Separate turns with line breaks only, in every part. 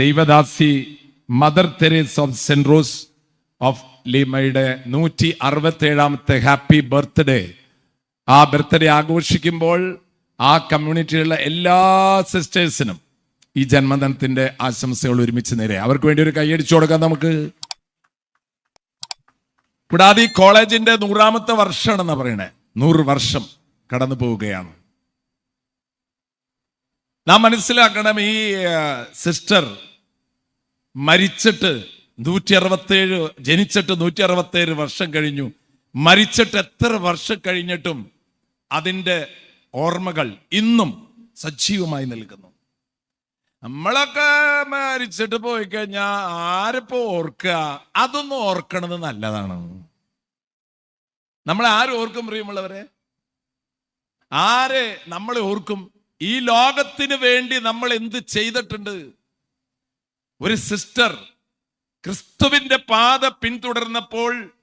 ദൈവദാസി Mother Teresa of saint Rose of ലീമയുടെ നൂറ്റി അറുപത്തേഴാമത്തെ happy birthday. ആ ബർത്ത്ഡേ ആഘോഷിക്കുമ്പോൾ ആ കമ്മ്യൂണിറ്റിയിലുള്ള എല്ലാ സിസ്റ്റേഴ്സിനും ഈ ജന്മദിനത്തിന്റെ ആശംസകൾ ഒരുമിച്ച് നേരെ. അവർക്ക് വേണ്ടി ഒരു കൈയടിച്ചു കൊടുക്കാം നമുക്ക്. കൂടാതെ ഈ കോളേജിന്റെ നൂറാമത്തെ വർഷമാണെന്നാ പറയണേ. നൂറ് വർഷം കടന്നു പോവുകയാണ്. നാം മനസ്സിലാക്കണം ഈ സിസ്റ്റർ മരിച്ചിട്ട് നൂറ്റി അറുപത്തേഴ് ജനിച്ചിട്ട് നൂറ്റി അറുപത്തേഴ് വർഷം കഴിഞ്ഞു. മരിച്ചിട്ട് എത്ര വർഷം കഴിഞ്ഞിട്ടും അതിന്റെ ഓർമ്മകൾ ഇന്നും സജീവമായി നിൽക്കുന്നു. നമ്മളൊക്കെ മരിച്ചിട്ട് പോയി കഴിഞ്ഞാൽ ആരിപ്പോ ഓർക്കുക അതൊന്നും ഓർക്കണത് നല്ലതാണ്. നമ്മളെ ആര് ഓർക്കും പ്രിയമുള്ളവരെ? ആരെ നമ്മളെ ഓർക്കും? ഈ ലോകത്തിന് വേണ്ടി നമ്മൾ എന്ത് ചെയ്തിട്ടുണ്ട്? ഒരു സിസ്റ്റർ ക്രിസ്തുവിന്റെ പാത പിന്തുടർന്നപ്പോൾ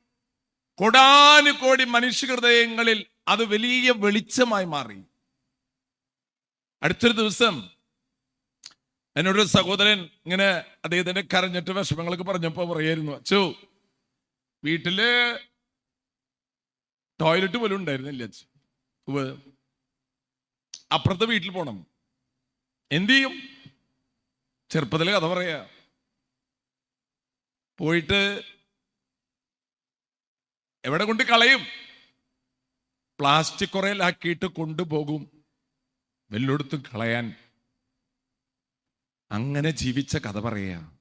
കൊടാനുകോടി മനുഷ്യഹൃദയങ്ങളിൽ അത് വലിയ വെളിച്ചമായി മാറി. അടുത്തൊരു ദിവസം എന്നോട് സഹോദരൻ ഇങ്ങനെ അദ്ദേഹത്തിന്റെ കരഞ്ഞിട്ട് വിഷമങ്ങളൊക്കെ പറഞ്ഞപ്പോ പറയായിരുന്നു അച്ചു വീട്ടിൽ ടോയ്ലറ്റ് പോലും ഉണ്ടായിരുന്നില്ല അച്ചു. അപ്പുറത്തെ വീട്ടിൽ പോണം. എന്തു ചെയ്യും? ചെറുപ്പത്തിലെ കഥ പറയാ. പോയിട്ട് എവിടെ കൊണ്ട് കളയും? പ്ലാസ്റ്റിക് കുറയിലാക്കിയിട്ട് കൊണ്ടുപോകും. വെല്ലൊടുത്തും കളയാൻ. അങ്ങനെ ജീവിച്ച കഥ പറയാ.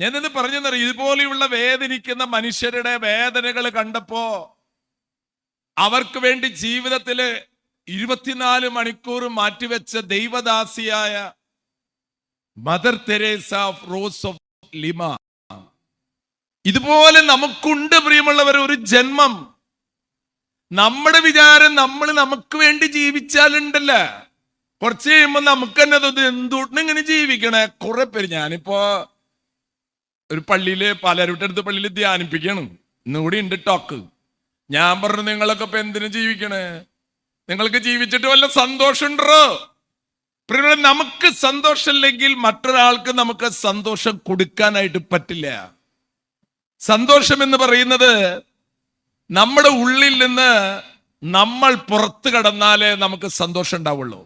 ഞാനിത് പറഞ്ഞെന്നറിയ? ഇതുപോലെയുള്ള വേദനിക്കുന്ന മനുഷ്യരുടെ വേദനകൾ കണ്ടപ്പോ അവർക്ക് വേണ്ടി ജീവിതത്തിൽ ഇരുപത്തിനാല് മണിക്കൂർ മാറ്റിവെച്ച ദൈവദാസിയായ Mother Teresa of Rose of Lima ഇതുപോലെ നമുക്കുണ്ട് പ്രിയമുള്ളവർ ഒരു ജന്മം. നമ്മുടെ വിചാരം നമ്മൾ നമുക്ക് വേണ്ടി ജീവിച്ചാലുണ്ടല്ല. കുറച്ച് കഴിയുമ്പോ നമുക്ക് തന്നെ തോന്നും എന്തുകൊണ്ട് ഇങ്ങനെ ജീവിക്കണേ? കുറെ പേര് ഞാനിപ്പോ ഒരു പള്ളിയിൽ അടുത്ത് പള്ളിയിൽ ധ്യാനിപ്പിക്കണം. ഇന്നുകൂടി ഉണ്ട് ടോക്ക് ഞാൻ പറഞ്ഞു നിങ്ങളൊക്കെ ഇപ്പൊ എന്തിനു ജീവിക്കണേ? നിങ്ങൾക്ക് ജീവിച്ചിട്ട് വല്ല സന്തോഷമുണ്ടോ? പ്രിയമുള്ളവരെ, നമുക്ക് സന്തോഷമില്ലെങ്കിൽ മറ്റൊരാൾക്ക് നമുക്ക് സന്തോഷം കൊടുക്കാനായിട്ട് പറ്റില്ല. സന്തോഷം എന്ന് പറയുന്നത് നമ്മുടെ ഉള്ളിൽ നിന്ന് നമ്മൾ പുറത്തു കടന്നാലേ നമുക്ക് സന്തോഷം ഉണ്ടാവുള്ളൂ.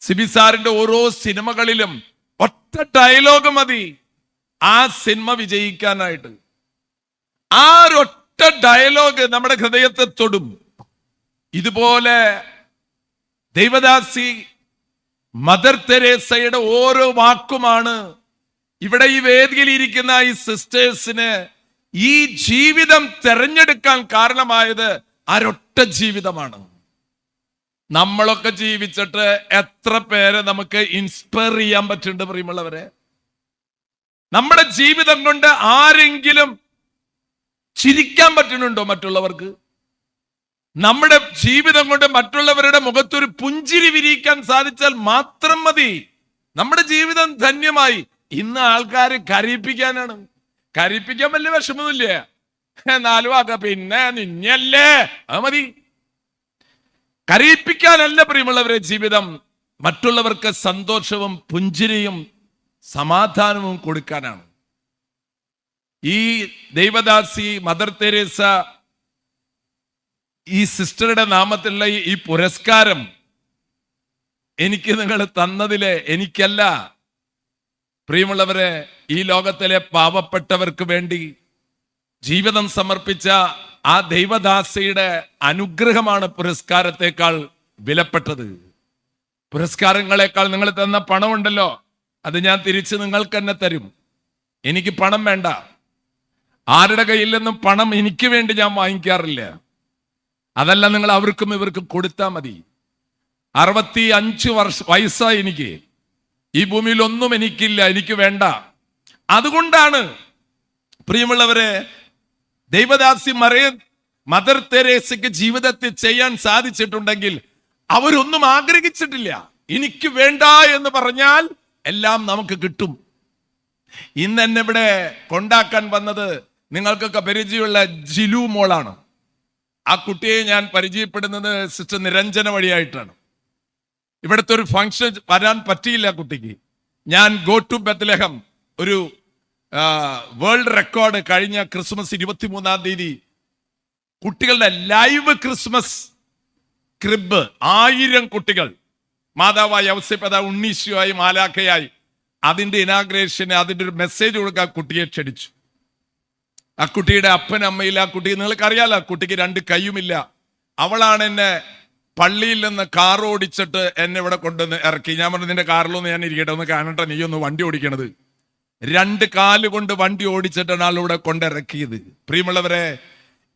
സിബി സാറിന്റെ ഓരോ സിനിമകളിലും ഒറ്റ ഡയലോഗ് മതി ആ സിനിമ വിജയിക്കാനായിട്ട്. ആ ഒരൊറ്റ ഡയലോഗ് നമ്മുടെ ഹൃദയത്തെ തൊടും. ഇതുപോലെ ദൈവദാസി മദർ തെരേസയുടെ ഓരോ വാക്കുമാണ്. ഇവിടെ ഈ വേദിയിൽ ഇരിക്കുന്ന ഈ സിസ്റ്റേഴ്സിന് ഈ ജീവിതം തെരഞ്ഞെടുക്കാൻ കാരണമായത് അരൊട്ട ജീവിതമാണ്. നമ്മളൊക്കെ ജീവിച്ചിട്ട് എത്ര പേരെ നമുക്ക് ഇൻസ്പയർ ചെയ്യാൻ പറ്റുന്നുണ്ട് പ്രിയമുള്ളവരെ? നമ്മുടെ ജീവിതം കൊണ്ട് ആരെങ്കിലും ചിരിക്കാൻ പറ്റുന്നുണ്ടോ മറ്റുള്ളവർക്ക്? നമ്മുടെ ജീവിതം കൊണ്ട് മറ്റുള്ളവരുടെ മുഖത്തൊരു പുഞ്ചിരി വിരിയിക്കാൻ സാധിച്ചാൽ മാത്രം മതി. നമ്മുടെ ജീവിതം ധന്യമായി. ഇന്ന് ആൾക്കാരെ കരയിപ്പിക്കാനാണ്. കരയിപ്പിക്കാൻ വലിയ വിഷമമില്ല എന്നാലും വാക്ക പിന്നെ നിന്നല്ലേ അത് മതി. കരയിപ്പിക്കാനല്ല പ്രിയമുള്ളവരെ ജീവിതം. മറ്റുള്ളവർക്ക് സന്തോഷവും പുഞ്ചിരിയും സമാധാനവും കൊടുക്കാനാണ്. ഈ ദൈവദാസി മദർ തെരേസ ഈ സിസ്റ്ററുടെ നാമത്തിലുള്ള ഈ- പുരസ്കാരം എനിക്ക് നിങ്ങൾ തന്നതിലെ എനിക്കല്ല. പ്രിയമുള്ളവരെ ഈ ലോകത്തിലെ പാവപ്പെട്ടവർക്ക് വേണ്ടി ജീവിതം സമർപ്പിച്ച ആ ദൈവദാസയുടെ അനുഗ്രഹമാണ് പുരസ്കാരത്തെക്കാൾ വിലപ്പെട്ടത്. പുരസ്കാരങ്ങളെക്കാൾ നിങ്ങൾ തന്ന പണമുണ്ടല്ലോ അത് ഞാൻ തിരിച്ച് നിങ്ങൾക്ക് തന്നെ തരും. എനിക്ക് പണം വേണ്ട. ആരുടെ കയ്യിൽ നിന്നും പണം എനിക്ക് വേണ്ടി ഞാൻ വാങ്ങിക്കാറില്ല. അതല്ല നിങ്ങൾ അവർക്കും ഇവർക്കും കൊടുത്താൽ മതി. അറുപത്തി അഞ്ച് വർഷ വയസ്സായി എനിക്ക്. ഈ ഭൂമിയിൽ ഒന്നും എനിക്കില്ല എനിക്ക് വേണ്ട. അതുകൊണ്ടാണ് പ്രിയമുള്ളവരെ ദൈവദാസി മറിയ മദർ തെരേസയ്ക്ക് ജീവിതത്തിൽ ചെയ്യാൻ സാധിച്ചിട്ടുണ്ടെങ്കിൽ അവരൊന്നും ആഗ്രഹിച്ചിട്ടില്ല. എനിക്ക് വേണ്ട എന്ന് പറഞ്ഞാൽ എല്ലാം നമുക്ക് കിട്ടും. ഇന്ന് എന്നെ ഇവിടെ കൊണ്ടാക്കാൻ വന്നത് നിങ്ങൾക്കൊക്കെ പരിചയമുള്ള ജിലു മോളാണ്. ആ കുട്ടിയെ ഞാൻ പരിചയപ്പെടുന്നത് സിസ്റ്റർ നിരഞ്ജന വഴിയായിട്ടാണ്. ഇവിടുത്തെ ഒരു ഫംഗ്ഷൻ വരാൻ പറ്റിയില്ല കുട്ടിക്ക്. ഞാൻ ഗോ ടു ബത്ലഹം ഒരു വേൾഡ് റെക്കോർഡ് കഴിഞ്ഞ ക്രിസ്മസ് ഇരുപത്തിമൂന്നാം തീയതി. കുട്ടികളുടെ ലൈവ് ക്രിസ്മസ് ക്രിബ് ആയിരം കുട്ടികൾ. മാതാവായി ഔസേപ്പത ഉണ്ണീശുവായി മാലാഖയായി. അതിന്റെ ഇനാഗ്രേഷന് അതിന്റെ ഒരു മെസ്സേജ് കൊടുക്കാൻ കുട്ടിയെ ക്ഷണിച്ചു. ആ കുട്ടിയുടെ അപ്പൻ അമ്മയില്ല ആ കുട്ടി നിങ്ങൾക്കറിയാലോ കുട്ടിക്ക് രണ്ട് കൈയുമില്ല. അവളാണ് എന്നെ പള്ളിയിൽ നിന്ന് കാർ ഓടിച്ചിട്ട് എന്നെ ഇവിടെ കൊണ്ടുവന്ന് ഇറക്കി. ഞാൻ പറഞ്ഞു നിന്റെ കാറിലൊന്ന് ഞാൻ ഇരിക്കട്ടെ ഒന്ന് കാണട്ടെ നീ ഒന്ന് വണ്ടി ഓടിക്കണത്. രണ്ട് കാൽ കൊണ്ട് വണ്ടി ഓടിച്ചിട്ടാണ് ആളിവിടെ കൊണ്ടിറക്കിയത്. പ്രിയമുള്ളവരെ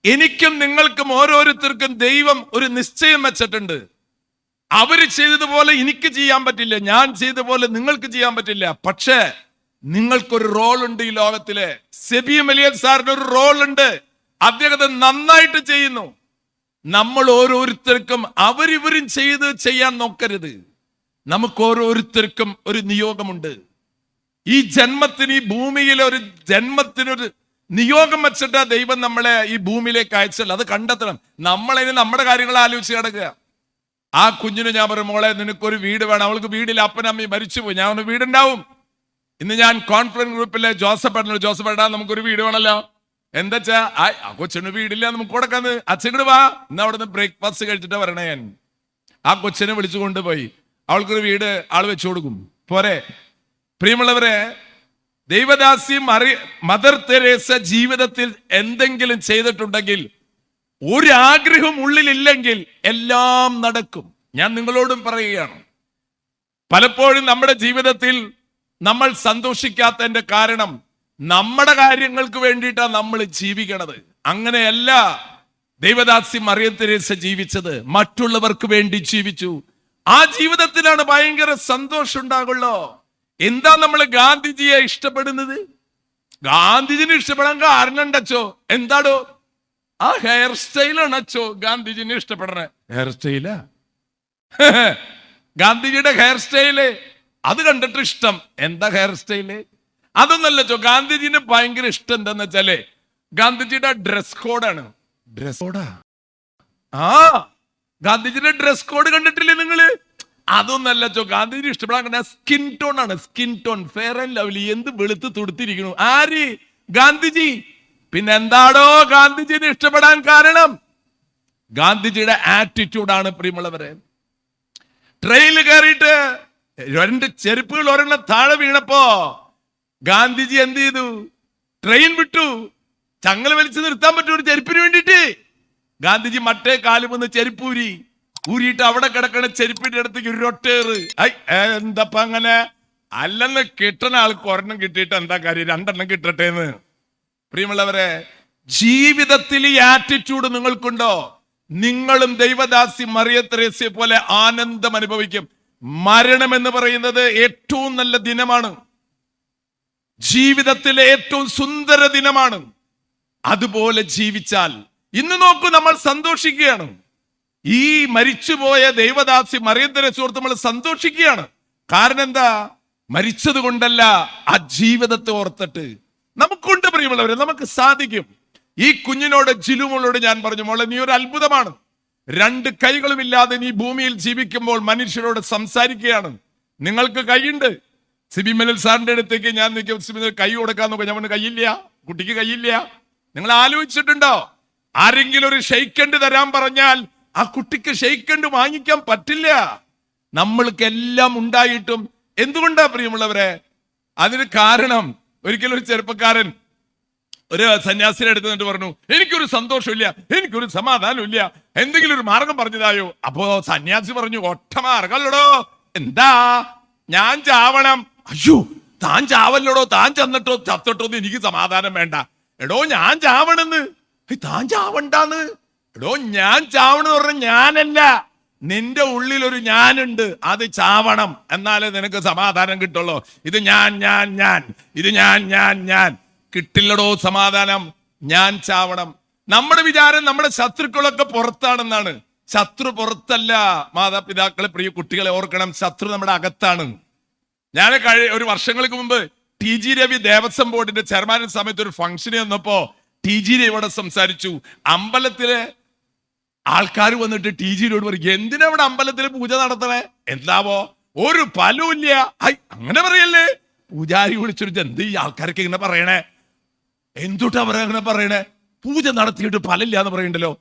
എനിക്കും നിങ്ങൾക്കും ഓരോരുത്തർക്കും ദൈവം ഒരു നിശ്ചയം വെച്ചിട്ടുണ്ട്. അവർ ചെയ്തതുപോലെ എനിക്ക് ചെയ്യാൻ പറ്റില്ല ഞാൻ ചെയ്തതുപോലെ പോലെ നിങ്ങൾക്ക് ചെയ്യാൻ പറ്റില്ല. പക്ഷേ നിങ്ങൾക്കൊരു റോൾ ഉണ്ട് ഈ ലോകത്തിൽ. സെബി മലിയൻ സാറിന് ഒരു റോൾ ഉണ്ട് അദ്ദേഹത്തെ നന്നായിട്ട് ചെയ്യുന്നു. നമ്മൾ ഓരോരുത്തർക്കും അവരിവരും ചെയ്ത് ചെയ്യാൻ നോക്കരുത്. നമുക്ക് ഓരോരുത്തർക്കും ഒരു നിയോഗമുണ്ട്. ഈ ജന്മത്തിന് ഈ ഭൂമിയിലെ ഒരു ജന്മത്തിനൊരു നിയോഗം വെച്ചിട്ട് ദൈവം നമ്മളെ ഈ ഭൂമിയിലേക്ക് അയച്ചല്ല അത് കണ്ടെത്തണം. നമ്മളതിന് നമ്മുടെ കാര്യങ്ങൾ ആലോചിച്ച് കിടക്കുക ആ കുഞ്ഞിന് ഞാൻ പറയും മോളെ നിനക്കൊരു വീട് വേണം. അവൾക്ക് വീടില്ല. മരിച്ചു മരിച്ചുപോയി. ഞാൻ വീടുണ്ടാവും. ഇന്ന് ഞാൻ കോൺഫറൻസ് ഗ്രൂപ്പിലെ ജോസഫ് പറഞ്ഞു ജോസഫ് ഏട്ടാ നമുക്കൊരു വീട് വേണല്ലോ. എന്താച്ചാ ആ കൊച്ചിന് വീടില്ല നമുക്ക് കൊടുക്കാന്ന് അച്ഛനോട് വാ. ഇന്ന് അവിടുന്ന് ബ്രേക്ക്ഫാസ്റ്റ് കഴിച്ചിട്ട് വരണേ ഞാൻ. ആ കൊച്ചിനെ വിളിച്ചു കൊണ്ടുപോയി. അവൾക്കൊരു വീട് ആൾ വെച്ചു കൊടുക്കും. പോരെ. പ്രിയമുള്ളവരെ ദൈവദാസി മറി മദർ തെരേസ ജീവിതത്തിൽ എന്തെങ്കിലും ചെയ്തിട്ടുണ്ടെങ്കിൽ ഒരു ആഗ്രഹം ഉള്ളിലില്ലെങ്കിൽ എല്ലാം നടക്കും. ഞാൻ നിങ്ങളോടും പറയുകയാണ്. പലപ്പോഴും നമ്മുടെ ജീവിതത്തിൽ നമ്മൾ സന്തോഷിക്കാത്തതിന്റെ കാരണം നമ്മുടെ കാര്യങ്ങൾക്ക് വേണ്ടിയിട്ടാണ് നമ്മൾ ജീവിക്കണത്. അങ്ങനെയല്ല ദൈവദാസി മറിയം തെരേസ ജീവിച്ചത്. മറ്റുള്ളവർക്ക് വേണ്ടി ജീവിച്ചു. ആ ജീവിതത്തിലാണ് ഭയങ്കര സന്തോഷം ഉണ്ടാകുള്ളോ എന്താ നമ്മൾ ഗാന്ധിജിയെ ഇഷ്ടപ്പെടുന്നത്? ഗാന്ധിജിനെ ഇഷ്ടപ്പെടാൻ കാരണം ഉണ്ടച്ചോ എന്താടോ? ആ ഹെയർ സ്റ്റൈലാണ് അച്ചോ ഗാന്ധിജിനെ ഇഷ്ടപ്പെടണേ ഹെയർ സ്റ്റൈലാ? ഗാന്ധിജിയുടെ ഹെയർ സ്റ്റൈൽ. അത് കണ്ടിട്ട് ഇഷ്ടം. എന്താ ഹെയർ സ്റ്റൈൽ അതൊന്നല്ല ചോ ഗാന്ധിജിന് ഭയങ്കര ഇഷ്ടം എന്താന്ന് വെച്ചാൽ ഗാന്ധിജിയുടെ ഡ്രസ് കോഡാണ് ഡ്രസ് കോഡാ ആ? ഗാന്ധിജിയുടെ ഡ്രസ് കോഡ് കണ്ടിട്ടില്ലേ നിങ്ങൾ? അതൊന്നല്ല ചോ ഗാന്ധിജി ഇഷ്ടപ്പെടാൻ സ്കിൻ ടോൺ ആണ് skin tone fair and lovely എന്ത് വെളുത്ത് തുടുത്തിരിക്കണു ആര്? ഗാന്ധിജി. പിന്നെ എന്താടോ ഗാന്ധിജിനെ ഇഷ്ടപ്പെടാൻ കാരണം? ഗാന്ധിജിയുടെ ആറ്റിറ്റ്യൂഡാണ് പ്രിയമുള്ളവരെ. ട്രെയിനിൽ കയറിയിട്ട് രണ്ട് ചെരുപ്പുകൾ ഒരെണ്ണം താഴെ വീണപ്പോ ഗാന്ധിജി എന്ത് ചെയ്തു? ട്രെയിൻ വിട്ടു. ചങ്ങല വലിച്ചു നിർത്താൻ പറ്റും ഒരു ചെരുപ്പിന് വേണ്ടിയിട്ട് ഗാന്ധിജി മറ്റേ കാലും ഒന്ന് ചെരുപ്പൂരി ഊരിയിട്ട് അവിടെ കിടക്കണ ചെരുപ്പിന്റെ അടുത്തേക്ക് ഒരു ഒട്ടേറ് ഐ എന്തപ്പ അങ്ങനെ? അല്ലെന്ന് കിട്ടണ ആൾക്ക് ഒരെണ്ണം കിട്ടിയിട്ട് എന്താ കാര്യം? രണ്ടെണ്ണം കിട്ടട്ടെ എന്ന്. പ്രിയമുള്ളവരെ ജീവിതത്തിൽ ഈ ആറ്റിറ്റ്യൂഡ് നിങ്ങൾക്കുണ്ടോ? നിങ്ങളും ദൈവദാസി മറിയ തെരേസയെ പോലെ ആനന്ദം അനുഭവിക്കും. മരണം എന്ന് പറയുന്നത് ഏറ്റവും നല്ല ദിനമാണ്. ജീവിതത്തിലെ ഏറ്റവും സുന്ദര ദിനമാണ്. അതുപോലെ ജീവിച്ചാൽ. ഇന്ന് നോക്കൂ നമ്മൾ സന്തോഷിക്കുകയാണ്. ഈ മരിച്ചുപോയ ദൈവദാസി മറിയന്തരെ സുഹൃത്ത് നമ്മൾ സന്തോഷിക്കുകയാണ്. കാരണം എന്താ? മരിച്ചത് കൊണ്ടല്ല ആ ജീവിതത്തെ ഓർത്തിട്ട്. നമുക്കുണ്ട് പ്രിയമുള്ളവരെ നമുക്ക് സാധിക്കും. ഈ കുഞ്ഞിനോട് ജിലുമോളോട് ഞാൻ പറഞ്ഞു മോളെ നീ ഒരു അത്ഭുതമാണ്. രണ്ട് കൈകളുമില്ലാതെ നീ ഭൂമിയിൽ ജീവിക്കുമ്പോൾ മനുഷ്യരോട് സംസാരിക്കുകയാണ്. നിങ്ങൾക്ക് കൈയുണ്ട്? സിബി മെലിൽ സാറിന്റെ അടുത്തേക്ക് ഞാൻ നിൽക്കും സിബി കൈ കൊടുക്കാൻ നോക്കാം. ഞാൻ കൈയില്ല കുട്ടിക്ക് കൈയില്ല. നിങ്ങൾ ആലോചിച്ചിട്ടുണ്ടോ? ആരെങ്കിലും ഒരു ഷെയ്ക്കണ്ട് തരാൻ പറഞ്ഞാൽ ആ കുട്ടിക്ക് ഷെയ്ക്കണ്ട് വാങ്ങിക്കാൻ പറ്റില്ല. നമ്മൾക്ക് എല്ലാം ഉണ്ടായിട്ടും എന്തുകൊണ്ടാ പ്രിയമുള്ളവരെ? അതിന് കാരണം ഒരിക്കലും ഒരു ചെറുപ്പക്കാരൻ ഒരു സന്യാസിനെ എടുത്ത് നിന്നിട്ട് പറഞ്ഞു എനിക്കൊരു സന്തോഷമില്ല എനിക്കൊരു സമാധാനമില്ല. എന്തെങ്കിലും ഒരു മാർഗം പറഞ്ഞതായോ? അപ്പോ സന്യാസി പറഞ്ഞു ഒറ്റ മാർഗമല്ലടോ? എന്താ? ഞാൻ ചാവണം. അയ്യോ താൻ ചാവല്ലടോ? താൻ ചെന്നിട്ടോ? ചത്തിട്ടോ? എനിക്ക് സമാധാനം വേണ്ട. എടോ ഞാൻ ചാവണെന്ന്. "ഹേയ്, താൻ ചാവണ്ടാന്ന്. എടോ ഞാൻ ചാവണെന്ന് പറഞ്ഞ ഞാനല്ല. നിന്റെ ഉള്ളിൽ ഒരു ഞാനുണ്ട്. അത് ചാവണം. എന്നാലേ നിനക്ക് സമാധാനം കിട്ടുള്ളൂ. ഇത് ഞാൻ ഞാൻ ഞാൻ. ഇത് ഞാൻ ഞാൻ ഞാൻ. കിട്ടില്ലടോ സമാധാനം ഞാൻ ചാവണം. നമ്മുടെ വിചാരം നമ്മുടെ ശത്രുക്കളൊക്കെ പുറത്താണെന്നാണ്. ശത്രു പുറത്തല്ല. മാതാപിതാക്കളെ പ്രിയ കുട്ടികളെ ഓർക്കണം ശത്രു നമ്മുടെ അകത്താണ്. ഞാൻ കഴി ഒരു വർഷങ്ങൾക്ക് മുമ്പ് ടി ജി രവി ദേവസ്വം ബോർഡിന്റെ ചെയർമാൻ സമയത്ത് ഒരു ഫംഗ്ഷന് വന്നപ്പോ ടി ജി രവി ഇവിടെ സംസാരിച്ചു. അമ്പലത്തിലെ ആൾക്കാർ വന്നിട്ട് ടി ജിയിലോട് പറയും എന്തിനാ ഇവിടെ അമ്പലത്തിൽ പൂജ നടത്തണേ? എന്താവോ ഒരു ഫലവും ഇല്ല അങ്ങനെ പറയല്ലേ? പൂജാരി വിളിച്ചൊരു എന്ത് ഈ ആൾക്കാരൊക്കെ ഇങ്ങനെ പറയണേ. എന്തുട്ടാ അങ്ങനെ പറയണേ? പൂജ നടത്തിയിട്ട് ഫലമില്ല എന്ന് പറയണ്ടല്ലോ.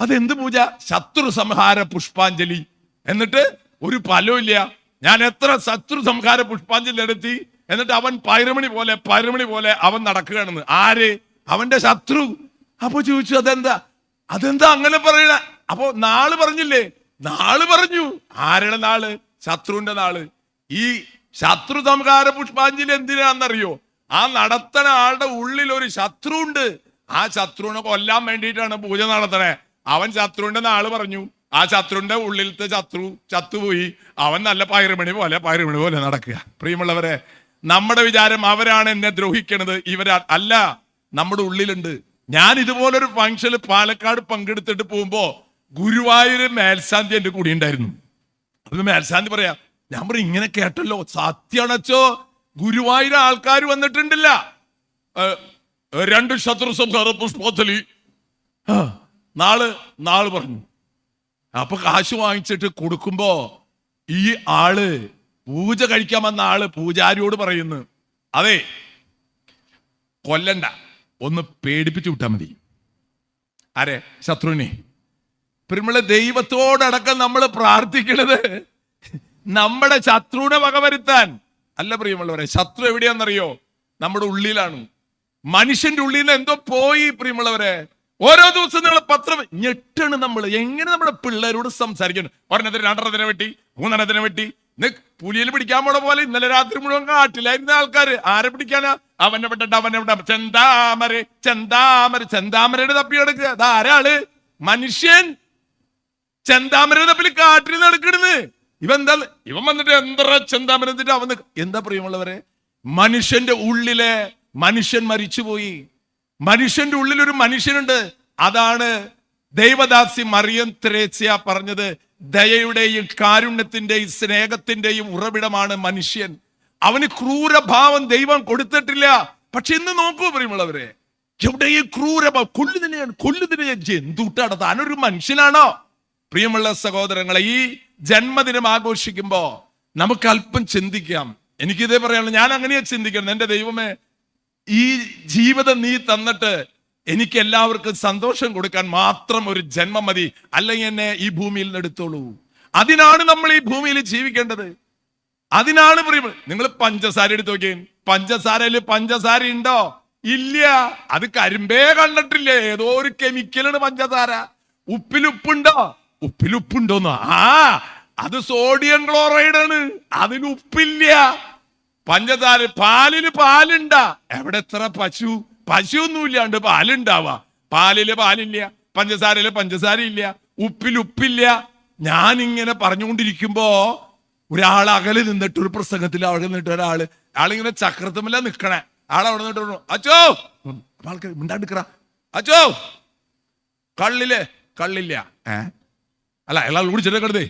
അതെന്ത് പൂജ? ശത്രു സംഹാര പുഷ്പാഞ്ജലി. എന്നിട്ട് ഒരു ഫലമില്ല ഞാൻ എത്ര ശത്രു സംഹാര പുഷ്പാഞ്ജലി നടത്തി എന്നിട്ട് അവൻ പൈരമണി പോലെ പൈരമണി പോലെ അവൻ നടക്കുകയാണെന്ന്. ആര്? അവന്റെ ശത്രു. അപ്പൊ ചോദിച്ചു അതെന്താ? അതെന്താ അങ്ങനെ പറയണ? അപ്പൊ നാൾ പറഞ്ഞില്ലേ? നാൾ പറഞ്ഞു. ആരുടെ നാൾ? ശത്രുവിന്റെ നാൾ. ഈ ശത്രു സംഹാര പുഷ്പാഞ്ജലി എന്തിനാണെന്നറിയോ? ആ നടത്തണ ആളുടെ ഉള്ളിൽ ഒരു ശത്രു ഉണ്ട് ആ ശത്രുവിനെ കൊല്ലാൻ വേണ്ടിയിട്ടാണ് പൂജ നടത്തണേ. അവൻ ശത്രുണ്ടെന്ന് ആൾ പറഞ്ഞു. ആ ശത്രുവിന്റെ ഉള്ളിലത്തെ ശത്രു ചത്തുപോയി. അവൻ നല്ല പയറുമണി പോലെ പയറുമണി പോലെ നടക്കുക. പ്രിയമുള്ളവരെ നമ്മുടെ വിചാരം അവരാണ് എന്നെ ദ്രോഹിക്കണത്. ഇവരാ അല്ല നമ്മുടെ ഉള്ളിലുണ്ട്. ഞാൻ ഇതുപോലൊരു ഫംഗ്ഷനിൽ പാലക്കാട് പങ്കെടുത്തിട്ട് പോകുമ്പോ ഗുരുവായൂർ മേൽശാന്തി എന്റെ കൂടെ ഉണ്ടായിരുന്നു. അപ്പൊ മേൽശാന്തി പറയാ ഞാൻ പറയും ഇങ്ങനെ കേട്ടല്ലോ സത്യാണച്ചോ? ഗുരുവായൂർ ആൾക്കാർ വന്നിട്ടുണ്ടില്ല. രണ്ട് ശത്രു സംഹാര പുഷ്പോത്തലി ആ, നാൾ നാൾ പറഞ്ഞു. അപ്പൊ കാശ് വാങ്ങിച്ചിട്ട് കൊടുക്കുമ്പോ ഈ ആൾ പൂജ കഴിക്കാൻ വന്ന ആൾ പൂജാരിയോട് പറയുന്നു. അതെ കൊല്ലണ്ട. ഒന്ന് പേടിപ്പിച്ചു വിട്ടാ മതി. ആരെ? ശത്രുവിനെ. പ്രിയമുള്ള ദൈവത്തോടടക്കം നമ്മൾ പ്രാർത്ഥിക്കണത് നമ്മുടെ ശത്രുവിനെ വകവരുത്താൻ. അല്ല പ്രിയമുള്ളവരെ ശത്രു എവിടെയാണെന്നറിയോ? നമ്മുടെ ഉള്ളിലാണ്. മനുഷ്യന്റെ ഉള്ളിൽ നിന്ന് എന്തോ പോയി പ്രിയമുള്ളവരെ. ഓരോ ദിവസവും നിങ്ങൾ പത്രം ഞെട്ടാണ് നമ്മൾ എങ്ങനെ നമ്മുടെ പിള്ളേരോട് സംസാരിക്കണം ഒരെണ്ണത്തിന് രണ്ടെണ്ണത്തിനെ വെട്ടി മൂന്നെണ്ണത്തിനെ വെട്ടി. പുലിയിൽ പിടിക്കാൻ പോണ പോലെ ഇന്നലെ രാത്രി മുഴുവൻ കാട്ടിലായിരുന്ന ആൾക്കാര്. ആരെ പിടിക്കാനാ? അവനെ വിട്ടണ്ട അവനെ വിട്ട ചെന്താമര ചെന്താമര ചെന്താമരയുടെ തപ്പി കിടക്കുക അതാരാൾ മനുഷ്യൻ ചെന്താമരയുടെ തപ്പിൽ കാട്ടിൽ നടക്കണെന്ന് ഇവൻ എന്താ ഇവൻ വന്നിട്ട് എന്താ ചെന്താമര എന്നിട്ട് അവൻ എന്താ പ്രിയമുള്ളവരെ? മനുഷ്യന്റെ ഉള്ളിലെ മനുഷ്യൻ മരിച്ചുപോയി. മനുഷ്യന്റെ ഉള്ളിൽ ഒരു മനുഷ്യനുണ്ട്. അതാണ് ദൈവദാസി മറിയം ത്രേസ്യ പറഞ്ഞത്. ദയയുടെയും കാരുണ്യത്തിന്റെയും സ്നേഹത്തിന്റെയും ഉറവിടമാണ് മനുഷ്യൻ. അവന് ക്രൂരഭാവം ദൈവം കൊടുത്തിട്ടില്ല. പക്ഷെ ഇന്ന് നോക്കൂ പ്രിയമുള്ളവരെ. എവിടെ ഈ ക്രൂരഭാവം കൊല്ലുതിനെയാണ് കൊല്ലുതിനെയാണ് ജന്തുട്ടാണ്. താനൊരു മനുഷ്യനാണോ? പ്രിയമുള്ള സഹോദരങ്ങളെ ഈ ജന്മദിനം ആഘോഷിക്കുമ്പോ നമുക്ക് അല്പം ചിന്തിക്കാം. എനിക്കിതേ പറയാനുള്ളൂ ഞാൻ അങ്ങനെയാ ചിന്തിക്കണം എന്റെ ദൈവമേ ഈ ജീവിതം നീ തന്നിട്ട് എനിക്ക് എല്ലാവർക്കും സന്തോഷം കൊടുക്കാൻ മാത്രം ഒരു ജന്മം മതി. അല്ലെങ്കിൽ എന്നെ ഈ ഭൂമിയിൽ നിന്ന് എടുത്തോളൂ. അതിനാണ് നമ്മൾ ഈ ഭൂമിയിൽ ജീവിക്കേണ്ടത്. അതിനാണ് പ്രിയ നിങ്ങൾ പഞ്ചസാര എടുത്ത് നോക്കിയേ. പഞ്ചസാരയിൽ പഞ്ചസാര ഉണ്ടോ? ഇല്ല. അത് കരിമ്പേ കണ്ടിട്ടില്ലേ? ഏതോ ഒരു കെമിക്കലാണ് പഞ്ചസാര. ഉപ്പിൽ ഉപ്പുണ്ടോ ഉപ്പിൽ ഉപ്പുണ്ടോന്ന് ആ അത് സോഡിയം ക്ലോറൈഡ് ആണ്. അതിന് ഉപ്പില്ല. പഞ്ചസാര പാലിന് പാലുണ്ട. എവിടെ എത്ര പശു? പശു ഒന്നും ഇല്ലാണ്ട് പാലുണ്ടാവാ. പാലിൽ പാലില്ല പഞ്ചസാരയിൽ പഞ്ചസാര ഇല്ല ഉപ്പിൽ ഉപ്പില്ല. ഞാൻ ഇങ്ങനെ പറഞ്ഞുകൊണ്ടിരിക്കുമ്പോ ഒരാൾ അകലെ നിന്നിട്ട് ഒരു പ്രസംഗത്തിൽ അവിടെ നിന്നിട്ട് ഒരാൾ ആളിങ്ങനെ ചക്രത്തുമല്ല നിക്കണേ. ആളവിടെ നിന്നിട്ട് പറഞ്ഞു, അച്ചോ! ആൾക്കാർ മിണ്ടാണ്ടിക്കറ അച്ചോ! കള്ളിൽ കള്ളില്ല. ഏ? അല്ല അയാൾ കുടിച്ചിട്ട് കിടന്നേ.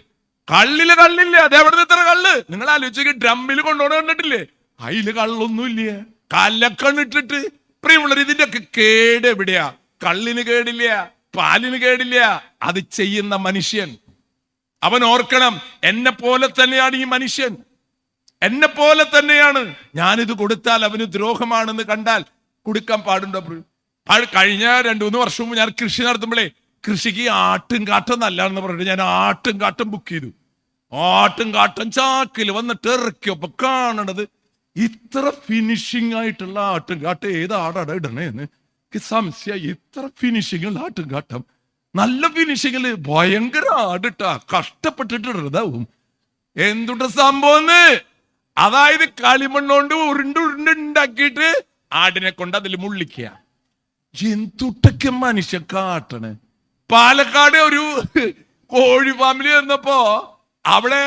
കള്ളിൽ കള്ളില്ല? അത് എവിടെ എത്ര കള്ള്? നിങ്ങൾ ആലോചിച്ച് ഡ്രമ്മിൽ കൊണ്ടുപോകണ കണ്ടിട്ടില്ലേ? അതിൽ കള്ളൊന്നുമില്ല കല്ലക്കണ്ണിട്ടിട്ട് പ്രിയമുള്ള ഇതിന്റെ ഒക്കെ കേട് എവിടെയാ? കള്ളിന് കേടില്ല പാലിന് കേടില്ല. അത് ചെയ്യുന്ന മനുഷ്യൻ. അവൻ ഓർക്കണം എന്നെ പോലെ തന്നെയാണ് ഈ മനുഷ്യൻ. എന്നെ പോലെ തന്നെയാണ്. ഞാനിത് കൊടുത്താൽ അവന് ദ്രോഹമാണെന്ന് കണ്ടാൽ കൊടുക്കാൻ പാടുണ്ടോ കഴിഞ്ഞ രണ്ടു മൂന്ന് വർഷം മുമ്പ് ഞാൻ കൃഷി നടത്തുമ്പോഴേ കൃഷിക്ക് ആട്ടും കാട്ടും നല്ലാണെന്ന് പറഞ്ഞിട്ട് ഞാൻ ആട്ടും കാട്ടും ബുക്ക് ചെയ്തു. ആട്ടും കാട്ടും ചാക്കിൽ വന്നിട്ട് ഇറക്കിയപ്പോ കാണണത് ഇത്ര ഫിനിഷിംഗ് ആയിട്ടുള്ള ആട്ടും കാട്ടം. ഏത് ആടാടാ ഇടണേന്ന് എനിക്ക് സംശയം ഇത്ര ഫിനിഷിംഗ് ഉള്ള ആട്ടും കാട്ടം. നല്ല ഫിനിഷിങ്ങിൽ ഭയങ്കര ആടിട്ടാ. കഷ്ടപ്പെട്ടിട്ട് ഇടതാവും എന്തുട്ട സംഭവം അതായത് കളിമണ്ണോണ്ട് ഉരുണ്ട് ഉരുണ്ട് ഉണ്ടാക്കിയിട്ട് ആടിനെ കൊണ്ട് അതിൽ മുള്ളിക്കുക. എന്തുട്ടൊക്കെ മനുഷ്യ കാട്ടണ്? പാലക്കാട് ഒരു കോഴി ഫാമിലി വന്നപ്പോ അവിടെ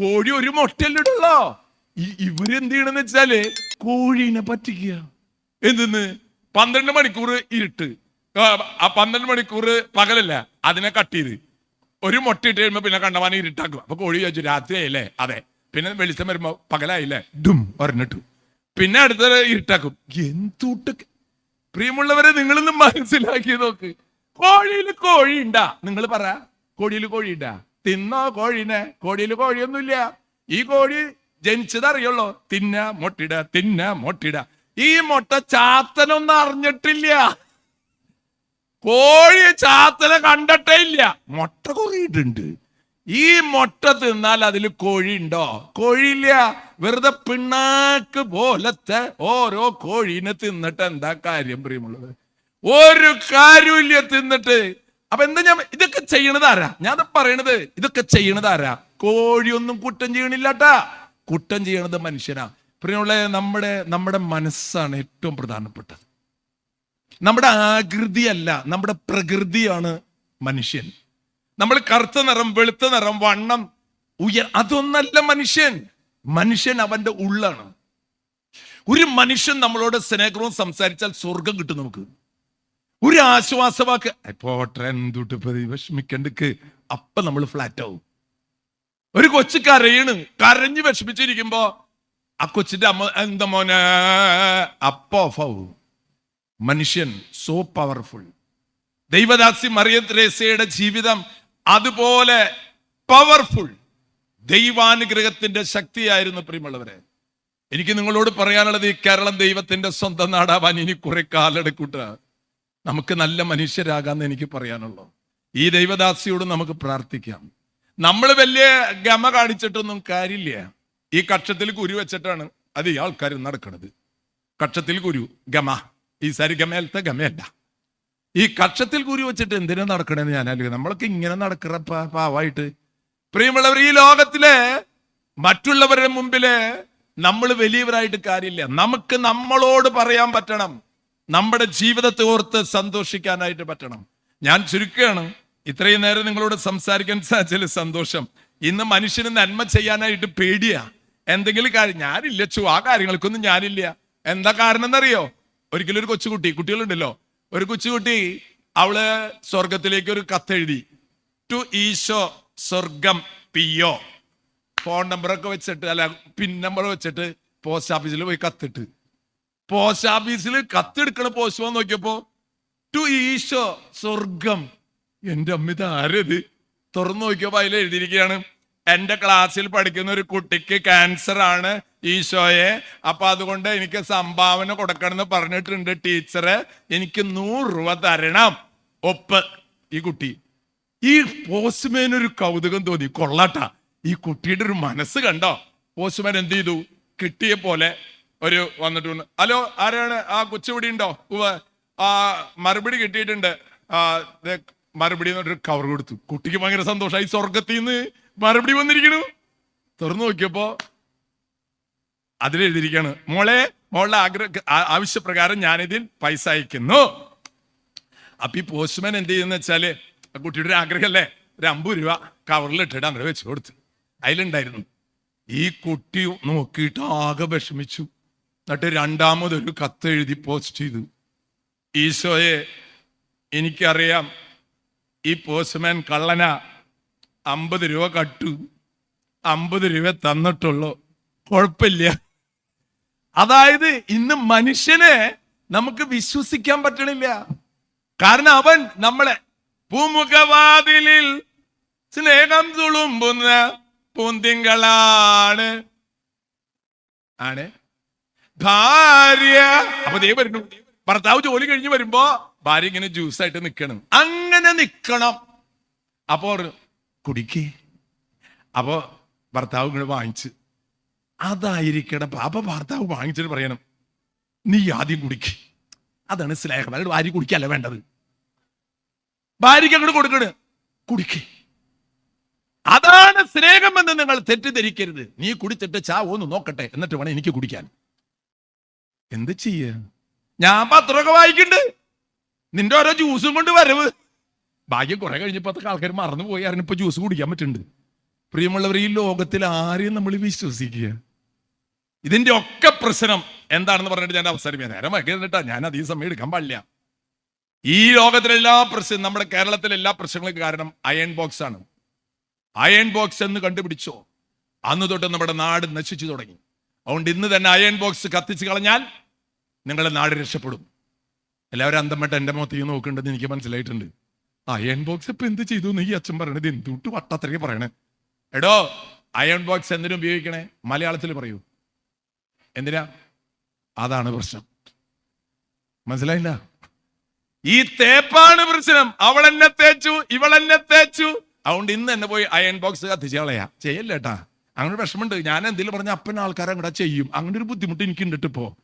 കോഴി ഒരു മുട്ടല്ലിട്ടുള്ളോ ഇവരെന്ത് ചെയ്യണെന്ന് വെച്ചാൽ കോഴീനെ പറ്റിക്കുക. എന്തെന്ന്? പന്ത്രണ്ട് മണിക്കൂർ ഇരുട്ട്. ആ പന്ത്രണ്ട് മണിക്കൂർ പകലല്ല അതിനെ കട്ട് ചെയ്ത്. ഒരു മുട്ട ഇട്ട് കഴിയുമ്പോ പിന്നെ കണ്ടവാനെ ഇരുട്ടാക്കും. അപ്പൊ കോഴി ചോദിച്ചു രാത്രിയായില്ലേ അതെ. പിന്നെ വെളിച്ചം വരുമ്പോ പകലായില്ലേ? ഡും ഒരെണ്ണിട്ടു. പിന്നെ അടുത്ത ഇരുട്ടാക്കും. എന്തുട്ട് പ്രിയമുള്ളവരെ നിങ്ങളൊന്നും മനസ്സിലാക്കി നോക്ക്. കോഴിയിൽ കോഴി നിങ്ങൾ പറ കോഴിയിൽ കോഴി ഉണ്ടാ തിന്നോ കോഴിനെ? കോഴിയിൽ കോഴിയൊന്നുമില്ല. ഈ കോഴി ജനിച്ചത് അറിയുള്ളൂ തിന്ന മൊട്ടിട തിന്ന മൊട്ടിട. ഈ മുട്ട ചാത്തനൊന്നും അറിഞ്ഞിട്ടില്ല. കോഴി ചാത്തനെ കണ്ടിട്ടേ ഇല്ല. മുട്ട കുറിയിട്ടുണ്ട്. ഈ മുട്ട തിന്നാൽ അതിൽ കോഴി ഉണ്ടോ കോഴിയില്ല. വെറുതെ പിണ്ണാക്ക് പോലത്തെ ഓരോ കോഴീനെ തിന്നിട്ട് എന്താ കാര്യം പ്രിയമുള്ളത്? ഒരു കാര്യമില്ല തിന്നിട്ട്. അപ്പൊ എന്താ ഞാൻ ഇതൊക്കെ ചെയ്യണത് ആരാ? ഞാൻ പറയണത് ഇതൊക്കെ ചെയ്യണത് ആരാ? കോഴിയൊന്നും കുറ്റം ചെയ്യണില്ലാട്ടാ. കുറ്റം ചെയ്യണത് മനുഷ്യനാ. പ്രിയമുള്ള നമ്മുടെ നമ്മുടെ മനസ്സാണ് ഏറ്റവും പ്രധാനപ്പെട്ടത്. നമ്മുടെ ആകൃതിയല്ല നമ്മുടെ പ്രകൃതിയാണ് മനുഷ്യൻ. നമ്മൾ കറുത്ത നിറം വെളുത്ത നിറം വണ്ണം ഉയർ അതൊന്നല്ല മനുഷ്യൻ. മനുഷ്യൻ അവന്റെ ഉള്ളാണ്. ഒരു മനുഷ്യൻ നമ്മളോട് സ്നേഹവും സംസാരിച്ചാൽ സ്വർഗം കിട്ടും നമുക്ക്. ഒരു ആശ്വാസവാക്ക്. "ഐ പോട്ടെ എന്തുട്ട് വിഷമിക്കണ്ടക്ക്. അപ്പൊ നമ്മൾ ഫ്ലാറ്റ് ആവും. ഒരു കൊച്ചു കരയണ് കരഞ്ഞ് വിഷമിച്ചിരിക്കുമ്പോ ആ കൊച്ചിന്റെ അമ്മ എന്താ മോനെ? അപ്പോ ആവും മനുഷ്യൻ സോ പവർഫുൾ ദൈവദാസി മറിയ ത്രേസയുടെ ജീവിതം അതുപോലെ പവർഫുൾ ദൈവാനുഗ്രഹത്തിന്റെ ശക്തിയായിരുന്നു പ്രിയമുള്ളവരെ. എനിക്ക് നിങ്ങളോട് പറയാനുള്ളത് ഈ കേരളം ദൈവത്തിന്റെ സ്വന്തം നാടാവാൻ ഇനി കുറെ കാലെടുക്കൂട്ട നമുക്ക് നല്ല മനുഷ്യരാകാന്ന് എനിക്ക് പറയാനുള്ളൂ. ഈ ദൈവദാസിയോട് നമുക്ക് പ്രാർത്ഥിക്കാം. നമ്മൾ വലിയ ഗമ കാണിച്ചിട്ടൊന്നും കാര്യമില്ല. ഈ കക്ഷത്തിൽ കുരു വെച്ചിട്ടാണ് അത് ഈ ആൾക്കാർ നടക്കുന്നത് കക്ഷത്തിൽ കുരു ഗമ. ഈ സാരി ഗമയലത്തെ ഗമയല്ല. ഈ കക്ഷത്തിൽ കുരു വെച്ചിട്ട് എന്തിനാ നടക്കണെന്ന് ഞാൻ അല്ലെങ്കിൽ നമ്മളൊക്കെ ഇങ്ങനെ നടക്കറ പാവായിട്ട്. പ്രിയമുള്ളവർ ഈ ലോകത്തിലെ മറ്റുള്ളവരുടെ മുമ്പിൽ നമ്മൾ വലിയവരായിട്ട് കാര്യമില്ല. നമുക്ക് നമ്മളോട് പറയാൻ പറ്റണം. നമ്മുടെ ജീവിതത്തെ ഓർത്ത് സന്തോഷിക്കാനായിട്ട് പറ്റണം. ഞാൻ ചുരുക്കുകയാണ്. ഇത്രയും നേരം നിങ്ങളോട് സംസാരിക്കാൻ സാധിച്ചതിൽ സന്തോഷം. ഇന്ന് മനുഷ്യന് നന്മ ചെയ്യാനായിട്ട് പേടിയാ. എന്തെങ്കിലും കാര്യം ഞാനില്ല ചു ആ കാര്യങ്ങൾക്കൊന്നും ഞാനില്ല. എന്താ കാരണം എന്നറിയോ ഒരിക്കലും ഒരു കൊച്ചുകുട്ടി കുട്ടികളുണ്ടല്ലോ. ഒരു കൊച്ചുകുട്ടി അവൾ സ്വർഗത്തിലേക്ക് ഒരു കത്ത് എഴുതി. ടു ഈശോ സ്വർഗം പിയോ ഫോൺ നമ്പറൊക്കെ വെച്ചിട്ട് അല്ല പിൻ നമ്പർ വെച്ചിട്ട് പോസ്റ്റ് ഓഫീസിൽ പോയി കത്തിട്ട്. പോസ്റ്റ് ഓഫീസിൽ കത്തെടുക്കണ പോസ്റ്റ് നോക്കിയപ്പോ ടു ഈശോ സ്വർഗം. എന്റെ അമ്മ ഇത് ആരത്? തുറന്നു നോക്കിയപ്പോ അതിൽ എഴുതിയിരിക്കുകയാണ് എന്റെ ക്ലാസ്സിൽ പഠിക്കുന്ന ഒരു കുട്ടിക്ക് ക്യാൻസർ ആണ് ഈശോയെ. അപ്പൊ അതുകൊണ്ട് എനിക്ക് സംഭാവന കൊടുക്കണം എന്ന് പറഞ്ഞിട്ടുണ്ട് ടീച്ചറ്. എനിക്ക് നൂറ് രൂപ തരണം. ഒപ്പ്. ഈ കുട്ടി. ഈ പോസ്റ്റ്മാൻ ഒരു കൗതുകം തോന്നി. കൊള്ളാട്ട. ഈ കുട്ടിയുടെ ഒരു മനസ്സ് കണ്ടോ? പോസ്റ്റ്മാൻ എന്ത് ചെയ്തു? കിട്ടിയ പോലെ ഒരു വന്നിട്ടുണ്ട് വന്ന്, ഹലോ ആരാണ്? ആ കൊച്ചുപിടി ഉണ്ടോ? ഉവ ആ മറുപടി കിട്ടിയിട്ടുണ്ട്. ആ മറുപടി പറഞ്ഞിട്ട് കവർ കൊടുത്തു. കുട്ടിക്ക് ഭയങ്കര സന്തോഷമായി. സ്വർഗത്തിൽ നിന്ന് മറുപടി വന്നിരിക്കണു തുറന്നു നോക്കിയപ്പോ അതിലെഴുതിയിരിക്കാണ് മോളെ മോളുടെ ആഗ്രഹ ആവശ്യപ്രകാരം ഞാനിതിൽ പൈസ അയക്കുന്നു. അപ്പൊ ഈ പോസ്റ്റ്മാൻ എന്ത് ചെയ്യുന്ന വെച്ചാൽ കുട്ടിയുടെ ഒരു ആഗ്രഹമല്ലേ? ഒരു അമ്പത് രൂപ കവറിൽ ഇട്ടിട്ട് അങ്ങനെ വെച്ച് കൊടുത്തു. അതിലുണ്ടായിരുന്നു ഈ കുട്ടി നോക്കിയിട്ട് ആകെ വിഷമിച്ചു. എന്നിട്ട് രണ്ടാമതൊരു കത്ത് എഴുതി പോസ്റ്റ് ചെയ്തു. ഈശോയെ എനിക്കറിയാം ഈ പോസ്റ്റ്മാൻ കള്ളന. അമ്പത് രൂപ കട്ടു. അമ്പത് രൂപ തന്നിട്ടുള്ളൂ. കുഴപ്പമില്ല. അതായത് ഇന്ന് മനുഷ്യനെ നമുക്ക് വിശ്വസിക്കാൻ പറ്റണില്ല. കാരണം അവൻ നമ്മളെ പൂമുഖവാതിലിൽ സ്നേഹം തുളുമ്പുന്ന പൂന്തിങ്കളാണ്. ആണ്. ഭാര്യ. അപ്പൊ ദേ വരുന്നു. ഭർത്താവ് ജോലി കഴിഞ്ഞ് വരുമ്പോ ഭാര്യ ഇങ്ങനെ ജ്യൂസ് ആയിട്ട് നിക്കണം. അങ്ങനെ നിൽക്കണം അപ്പോ കുടിക്കേ. അപ്പോ ഭർത്താവ് ഇങ്ങനെ വാങ്ങിച്ച് അതായിരിക്കണം അപ്പൊ ഭർത്താവ് വാങ്ങിച്ചിട്ട് പറയണം നീ ആദ്യം കുടിക്ക്. അതാണ് സ്നേഹം. അല്ലെങ്കിൽ ഭാര്യ കുടിക്കല്ല വേണ്ടത്. ഭാര്യയ്ക്ക് അങ്ങോട്ട് കൊടുക്കണ്. കുടിക്ക്. അതാണ് സ്നേഹം എന്ന് നിങ്ങൾ തെറ്റിദ്ധരിക്കരുത്. നീ കുടിച്ചിട്ട് ചാവോന്ന് നോക്കട്ടെ. എന്നിട്ട് വേണം എനിക്ക് കുടിക്കാൻ. എന്ത് ചെയ്യ? ഞാൻ പത്രമൊക്കെ വായിക്കണ്ട്. നിന്റെ ഓരോ ജ്യൂസും കൊണ്ട് വരവ്. ഭാഗ്യം കുറെ കഴിഞ്ഞപ്പോ അതൊക്കെ ആൾക്കാർ മറന്നു പോയി. അറിഞ്ഞ ഇപ്പൊ ജ്യൂസ് കുടിക്കാൻ പറ്റുന്നുണ്ട് പ്രിയമുള്ളവർ ഈ ലോകത്തിൽ ആരെയും നമ്മൾ വിശ്വസിക്കുക. ഇതിന്റെ ഒക്കെ പ്രശ്നം എന്താണെന്ന് പറഞ്ഞിട്ട് ഞാൻ അവസരം നേരം വയ്ക്കുന്നിട്ടാ ഞാൻ അധികം സമയം എടുക്കാൻ പാടില്ല. ഈ ലോകത്തിലെ എല്ലാ പ്രശ്നം നമ്മുടെ കേരളത്തിലെ എല്ലാ പ്രശ്നങ്ങൾക്കും കാരണം അയൺ ബോക്സ് ആണ് അയൺ ബോക്സ് എന്ന് കണ്ടുപിടിച്ചോ? അന്ന് തൊട്ട് നമ്മുടെ നാട് നശിച്ചു തുടങ്ങി. അതുകൊണ്ട് ഇന്ന് തന്നെ അയൺ ബോക്സ് കത്തിച്ച് കളഞ്ഞാൽ നിങ്ങളുടെ നാട് രക്ഷപ്പെടും. എല്ലാവരും അന്തമിട്ട് എന്റെ മുഖത്തേക്ക് നോക്കേണ്ടത് എനിക്ക് മനസ്സിലായിട്ടുണ്ട്. അയൺ ബോക്സ് ഇപ്പം എന്ത് ചെയ്തു എന്ന് ഈ അച്ഛൻ പറയണത് എന്തുട്ട് വട്ടത്രയ്ക്ക് പറയണേ? എടോ അയൺ ബോക്സ് എന്തിനു ഉപയോഗിക്കണേ? മലയാളത്തിൽ പറയൂ. എന്തിനാ? അതാണ് പ്രശ്നം. മനസ്സിലായില്ല? ഈ തേപ്പാണ് പ്രശ്നം. അവൾ തേച്ചു ഇവൾ തേച്ചു. അതുകൊണ്ട് ഇന്ന് എന്നെ പോയി അയൺ ബോക്സ് കത്തിച്ച് കളയാ. ചെയ്യല്ലേട്ടാ അങ്ങനെ ഒരു വിഷമമുണ്ട്. ഞാൻ എന്തെങ്കിലും പറഞ്ഞാൽ അപ്പൻ ആൾക്കാരെ അങ്ങോട്ട് ചെയ്യും. അങ്ങനെ ഒരു ബുദ്ധിമുട്ട് എനിക്കുണ്ട് ഇപ്പോ.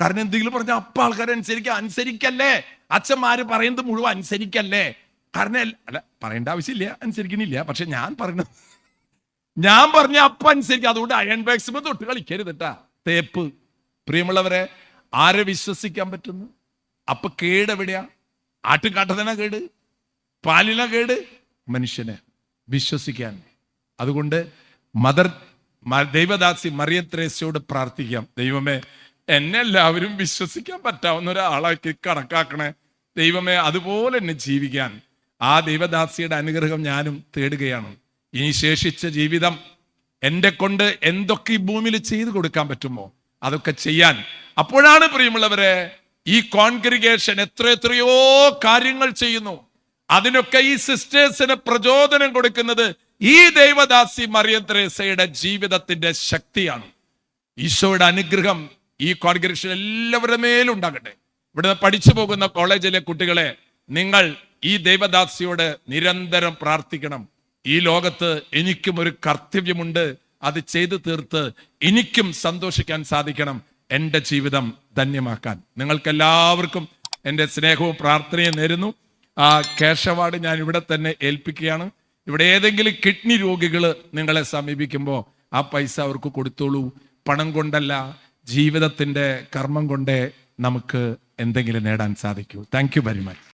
കാരണം എന്തെങ്കിലും പറഞ്ഞാൽ അപ്പ ആൾക്കാരെ അനുസരിക്കുക അനുസരിക്കല്ലേ? അച്ഛന്മാര് പറയുന്നത് മുഴുവൻ അനുസരിക്കല്ലേ? കാരണം അല്ല പറയേണ്ട ആവശ്യമില്ല അനുസരിക്കണില്ല. പക്ഷെ ഞാൻ പറയുന്നത് ഞാൻ പറഞ്ഞ അപ്പ അനുസരിക്കും. അതുകൊണ്ട് അയൺ ബാഗ്സ് തൊട്ട് കളിക്കരുത് കേട്ടാ തേപ്പ്. പ്രിയമുള്ളവരെ ആരെ വിശ്വസിക്കാൻ പറ്റുന്നു? അപ്പൊ കേടെവിടെയാ? ആട്ടുകാട്ടതന കേട്? പാലിന കേട്? മനുഷ്യനെ വിശ്വസിക്കാൻ. അതുകൊണ്ട് മദർ ദൈവദാസി മറിയത്രേസ്യോട് പ്രാർത്ഥിക്കാം. ദൈവമേ എന്നെ എല്ലാവരും വിശ്വസിക്കാൻ പറ്റാവുന്ന ഒരാളാക്കി കണക്കാക്കണേ. ദൈവമേ അതുപോലെ എന്നെ ജീവിക്കാൻ. ആ ദൈവദാസിയുടെ അനുഗ്രഹം ഞാനും തേടുകയാണ്. ഇനി ശേഷിച്ച ജീവിതം എന്റെ കൊണ്ട് എന്തൊക്കെ ഈ ഭൂമിയിൽ ചെയ്തു കൊടുക്കാൻ പറ്റുമോ അതൊക്കെ ചെയ്യാൻ. അപ്പോഴാണ് പ്രിയമുള്ളവരെ ഈ കോൺഗ്രിഗേഷൻ എത്ര എത്രയോ കാര്യങ്ങൾ ചെയ്യുന്നു. അതിനൊക്കെ ഈ സിസ്റ്റേഴ്സിന് പ്രചോദനം കൊടുക്കുന്നത് ഈ ദൈവദാസി മറിയം ത്രേസയുടെ ജീവിതത്തിന്റെ ശക്തിയാണ്. ഈശോയുടെ അനുഗ്രഹം ഈ കോൺഗ്രഷൻ എല്ലാവരുടെ മേലും ഉണ്ടാകട്ടെ. ഇവിടുന്ന് പഠിച്ചു പോകുന്ന കോളേജിലെ കുട്ടികളെ നിങ്ങൾ ഈ ദൈവദാസിയോട് നിരന്തരം പ്രാർത്ഥിക്കണം. ഈ ലോകത്ത് എനിക്കും ഒരു കർത്തവ്യമുണ്ട്. അത് ചെയ്തു തീർത്ത് എനിക്കും സന്തോഷിക്കാൻ സാധിക്കണം. എന്റെ ജീവിതം ധന്യമാക്കാൻ. നിങ്ങൾക്കെല്ലാവർക്കും എന്റെ സ്നേഹവും പ്രാർത്ഥനയും നേരുന്നു. ആ കേശവാട് ഞാൻ ഇവിടെ തന്നെ ഏൽപ്പിക്കുകയാണ്. ഇവിടെ ഏതെങ്കിലും കിഡ്നി രോഗികൾ നിങ്ങളെ സമീപിക്കുമ്പോൾ ആ പൈസ അവർക്ക് കൊടുത്തോളൂ. പണം കൊണ്ടല്ല ജീവിതത്തിന്റെ കർമ്മം കൊണ്ടേ നമുക്ക് എന്തെങ്കിലും നേടാൻ സാധിക്കൂ. Thank you very much